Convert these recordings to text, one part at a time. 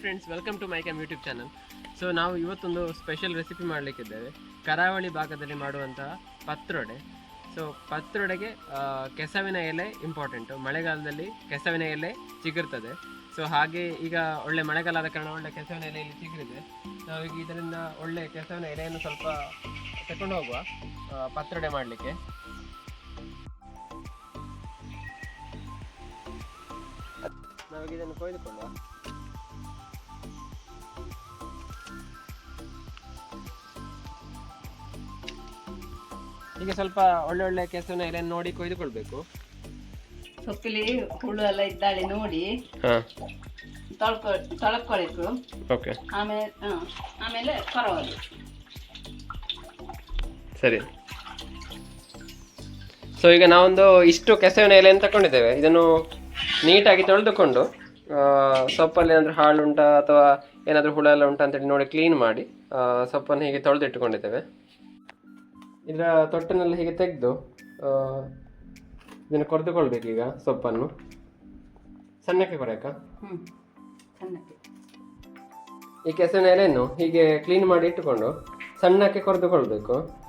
Friends welcome to my cam YouTube channel so ನಾವು ಇವತ್ತೊಂದು special recipe ಮಾಡಲಿಕ್ಕಿದ್ದೇವೆ. ಕರಾವಳಿ ಭಾಗದಲ್ಲಿ ಮಾಡುವಂತಹ ಪತ್ರೊಡೆ. ಸೊ ಪತ್ರೊಡೆಗೆ ಕೆಸವಿನ ಎಲೆ ಇಂಪಾರ್ಟೆಂಟು ಮಳೆಗಾಲದಲ್ಲಿ ಕೆಸವಿನ ಎಲೆ ಚಿಗುರ್ತದೆ. ಸೊ ಹಾಗೆ ಈಗ ಒಳ್ಳೆ ಮಳೆಗಾಲ ಆದ ಕಾರಣ ಒಳ್ಳೆ ಕೆಸವಿನ ಎಲೆ ಇಲ್ಲಿ ಚಿಗುರಿದೆ. ನಾವೀಗ ಇದರಿಂದ ಒಳ್ಳೆ ಕೆಸವಿನ ಎಲೆಯನ್ನು ಸ್ವಲ್ಪ ತಗೊಂಡು ಹೋಗುವ ಪತ್ರೊಡೆ ಮಾಡಲಿಕ್ಕೆ. ನಾವೀಗ ಇದನ್ನು ಕೊಯ್ದುಕೊಳ್ಳುವ. ಈಗ ಸ್ವಲ್ಪ ಒಳ್ಳೆ ಒಳ್ಳೆ ಕೆಸವಿನ ಎಲೆಯನ್ನು ನೋಡಿ ಕೊಯ್ದುಕೊಳ್ಬೇಕು. ಸೊಪ್ಪಿಲಿ ಹುಳು ಎಲ್ಲ ಇದ್ದಾಳೆ ನೋಡಿ. ಹಾಂ. ತೊಳ್ಕೊ ತೊಳ್ಕೊಳಿಕು ಓಕೆ. ಆಮೇಲೆ ಪರವಾಗಿ ಸರಿ. ಸೊ ಈಗ ನಾವೊಂದು ಇಷ್ಟು ಕೆಸವಿನ ಎಲೆಯನ್ನು ತಗೊಂಡಿದ್ದೇವೆ ಇದನ್ನು ನೀಟಾಗಿ ತೊಳೆದುಕೊಂಡು ಸೊಪ್ಪಲ್ಲಿ ಏನಾದರೂ ಹಾಳು ಉಂಟಾ ಅಥವಾ ಏನಾದರೂ ಹುಳ ಎಲ್ಲ ಉಂಟಾ ಅಂತೇಳಿ ನೋಡಿ ಕ್ಲೀನ್ ಮಾಡಿ ಆ, ಸೊಪ್ಪನ್ನು ಹೀಗೆ ತೊಳೆದಿಟ್ಟುಕೊಂಡಿದ್ದೇವೆ. ಇದರ ತೊಟ್ಟನೆಲ್ಲ ಹೀಗೆ ತೆಗೆದು ಇದನ್ನು ಕೊರೆದುಕೊಳ್ಬೇಕು ಈಗ ಸೊಪ್ಪನ್ನು. ಸಣ್ಣಕ್ಕೆ ಹ್ಮ್ ಸಣ್ಣಕ್ಕೆ. ಈ ಎಲೆಯನ್ನು ಹೀಗೆ ಕ್ಲೀನ್ ಮಾಡಿ ಇಟ್ಟುಕೊಂಡು ಸಣ್ಣಕ್ಕೆ ಕೊರೆದುಕೊಳ್ಬೇಕು.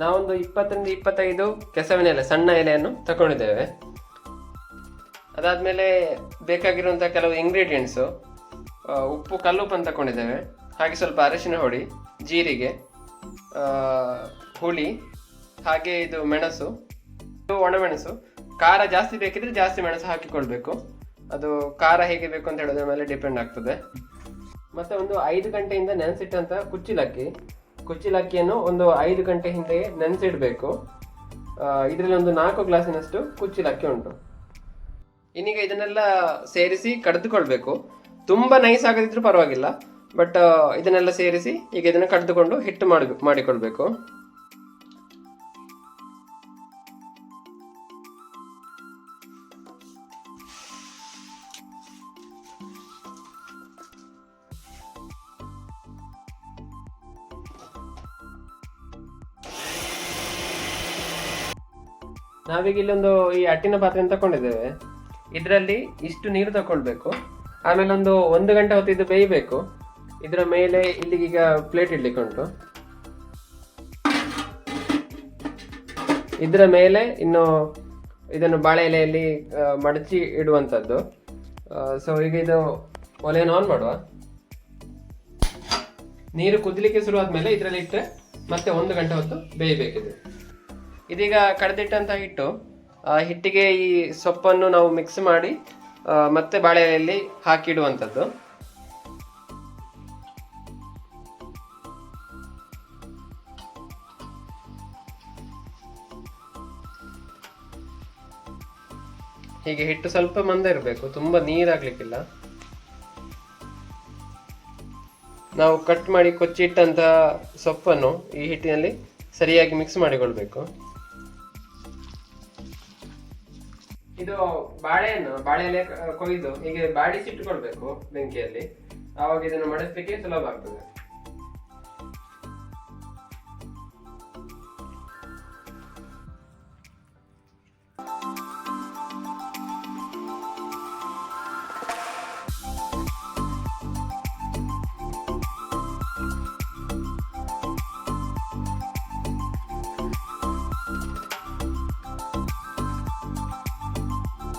ನಾವೊಂದು ಇಪ್ಪತ್ತರಿಂದ ಇಪ್ಪತ್ತೈದು ಕೆಸವಿನ ಎಲೆ, ಸಣ್ಣ ಎಲೆಯನ್ನು ತಗೊಂಡಿದ್ದೇವೆ ಅದಾದಮೇಲೆ ಬೇಕಾಗಿರುವಂಥ ಕೆಲವು ಇಂಗ್ರೀಡಿಯೆಂಟ್ಸು ಉಪ್ಪು ಕಲ್ಲುಪ್ಪು ಉಪ್ಪನ್ನು ತಗೊಂಡಿದ್ದೇವೆ ಹಾಗೆ ಸ್ವಲ್ಪ ಅರಿಶಿನ ಹುಡಿ ಜೀರಿಗೆ ಹುಳಿ, ಹಾಗೆ ಇದು ಮೆಣಸು, ಇದು ಒಣಮೆಣಸು. ಖಾರ ಜಾಸ್ತಿ ಬೇಕಿದ್ರೆ ಜಾಸ್ತಿ ಮೆಣಸು ಹಾಕಿಕೊಳ್ಬೇಕು. ಅದು ಖಾರ ಹೇಗೆ ಬೇಕು ಅಂತ ಹೇಳೋದ್ರ ಮೇಲೆ ಡಿಪೆಂಡ್ ಆಗ್ತದೆ. ಮತ್ತೆ ಒಂದು ಐದು ಗಂಟೆಯಿಂದ ನೆನೆಸಿಟ್ಟಂಥ ಕುಚ್ಚಿಲಕ್ಕಿ. ಕುಚ್ಚಿಲಕ್ಕಿಯನ್ನು ಒಂದು ಐದು ಗಂಟೆ ಹಿಂದೆ ನೆನೆಸಿಡಬೇಕು. ಇದರಲ್ಲಿ ಒಂದು ನಾಲ್ಕು ಗ್ಲಾಸಿನಷ್ಟು ಕುಚ್ಚಿಲಕ್ಕಿ ಉಂಟು. ಇನ್ನೀಗ ಇದನ್ನೆಲ್ಲ ಸೇರಿಸಿ ಕಡಿದುಕೊಳ್ಬೇಕು. ತುಂಬ ನೈಸ್ ಆಗದಿದ್ರೂ ಪರವಾಗಿಲ್ಲ, ಬಟ್ ಇದನ್ನೆಲ್ಲ ಸೇರಿಸಿ ಈಗ ಇದನ್ನು ಕಡಿದುಕೊಂಡು ಹಿಟ್ಟು ಮಾಡಿ ಮಾಡಿಕೊಳ್ಬೇಕು. ನಾವೀಗ ಇಲ್ಲೊಂದು ಈ ಅಟ್ಟಿನ ಪಾತ್ರೆ ತಕೊಂಡಿದ್ದೇವೆ ಇದರಲ್ಲಿ ಇಷ್ಟು ನೀರು ತಕೊಳ್ಬೇಕು ಆಮೇಲೆ ಒಂದು ಒಂದು ಗಂಟೆ ಹೊತ್ತು ಇದು ಬೇಯಬೇಕು. ಇದರ ಮೇಲೆ ಇಲ್ಲಿಗೀಗ ಪ್ಲೇಟ್ ಇಡ್ಲಿಕ್ಕೆ ಉಂಟು. ಇದರ ಮೇಲೆ ಇನ್ನು ಇದನ್ನು ಬಾಳೆ ಎಲೆಯಲ್ಲಿ ಮಡಚಿ ಇಡುವಂಥದ್ದು. ಸೊ ಈಗ ಇದು ಒಲೆಯನ್ನು ಆನ್ ಮಾಡುವ. ನೀರು ಕುದಿಲಿಕ್ಕೆ ಶುರು ಆದ್ಮೇಲೆ ಇದರಲ್ಲಿ ಇಟ್ಟರೆ ಮತ್ತೆ ಒಂದು ಗಂಟೆ ಹೊತ್ತು ಬೇಯಬೇಕಿದೆ. ಇದೀಗ ಕಡ್ದಿಟ್ಟಂತ ಹಿಟ್ಟು ಹಿಟ್ಟಿಗೆ ಈ ಸೊಪ್ಪನ್ನು ನಾವು ಮಿಕ್ಸ್ ಮಾಡಿ ಮತ್ತೆ ಬಾಳೆಯಲ್ಲಿ ಹಾಕಿಡುವಂಥದ್ದು. ಹೀಗೆ ಹಿಟ್ಟು ಸ್ವಲ್ಪ ಮಂದ ಇರಬೇಕು, ತುಂಬಾ ನೀರಾಗ್ಲಿಕ್ಕಿಲ್ಲ. ನಾವು ಕಟ್ ಮಾಡಿ ಕೊಚ್ಚಿಟ್ಟಂತಹ ಸೊಪ್ಪನ್ನು ಈ ಹಿಟ್ಟಿನಲ್ಲಿ ಸರಿಯಾಗಿ ಮಿಕ್ಸ್ ಮಾಡಿಕೊಳ್ಬೇಕು. ಇದು ಬಾಳೆಹಣ್ಣು ಬಾಳೆ ಎಲೆ ಕೊಯ್ದು ಹೀಗೆ ಬಾಡಿಸಿಟ್ಟುಕೊಳ್ಬೇಕು ಬೆಂಕಿಯಲ್ಲಿ. ಆವಾಗ ಇದನ್ನು ಮಡಿಸ್ಲಿಕ್ಕೆ ಸುಲಭ ಆಗ್ತದೆ.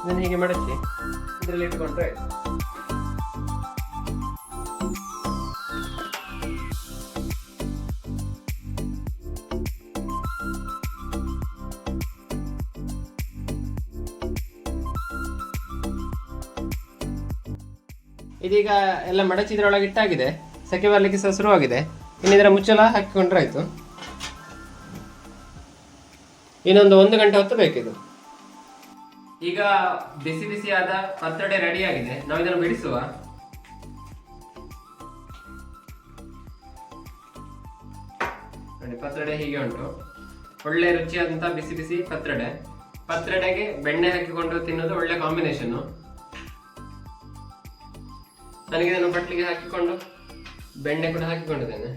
ಇದನ್ನು ಹೀಗೆ ಮಡಚಿ ಇದರಲ್ಲಿ ಇಟ್ಕೊಂಡ್ರೆ ಇದೀಗ ಎಲ್ಲ ಮಡಚಿ ಇದರೊಳಗೆ ಇಟ್ಟಾಗಿದೆ. ಸೆಕೆ ಬರಲಿಕ್ಕೆ ಸಹ ಶುರುವಾಗಿದೆ. ಇನ್ನಿದರ ಮುಚ್ಚಳ ಹಾಕಿಕೊಂಡ್ರೆ ಆಯ್ತು. ಇನ್ನೊಂದು ಒಂದು ಗಂಟೆ ಹೊತ್ತು ಬೇಕಿದು. ಈಗ ಬಿಸಿ ಬಿಸಿಯಾದ ಪತ್ರೊಡೆ ರೆಡಿ ಆಗಿದೆ. ನಾವು ಇದನ್ನು ಬಿಡಿಸುವ. ಪತ್ರಡೆ ಹೀಗೆ ಉಂಟು. ಒಳ್ಳೆ ರುಚಿಯಾದಂಥ ಬಿಸಿ ಬಿಸಿ ಪತ್ರಡೆ. ಪತ್ರಡೆಗೆ ಬೆಣ್ಣೆ ಹಾಕಿಕೊಂಡು ತಿನ್ನೋದು ಒಳ್ಳೆ ಕಾಂಬಿನೇಷನ್ ನನಗೆ ಇದನ್ನು ಬಟ್ಲಿಗೆ ಹಾಕಿಕೊಂಡು ಬೆಣ್ಣೆ ಕೂಡ ಹಾಕಿಕೊಂಡಿದ್ದೇನೆ.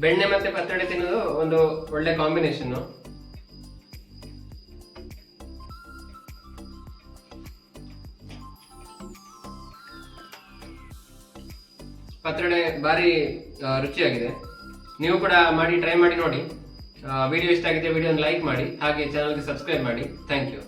ಬೆಣ್ಣೆ ಮತ್ತೆ ಪತ್ರಡೆ ತಿನ್ನೋದು ಒಂದು ಒಳ್ಳೆ ಕಾಂಬಿನೇಷನ್ನು ಪತ್ರೊಡೆ ಭಾರಿ ರುಚಿಯಾಗಿದೆ. ನೀವು ಕೂಡ ಮಾಡಿ ಟ್ರೈ ಮಾಡಿ ನೋಡಿ. ವಿಡಿಯೋ ಇಷ್ಟ ಆಗಿದೆ ವಿಡಿಯೋನ ಲೈಕ್ ಮಾಡಿ, ಹಾಗೆ ಚಾನಲ್ಗೆ ಸಬ್ಸ್ಕ್ರೈಬ್ ಮಾಡಿ. Thank you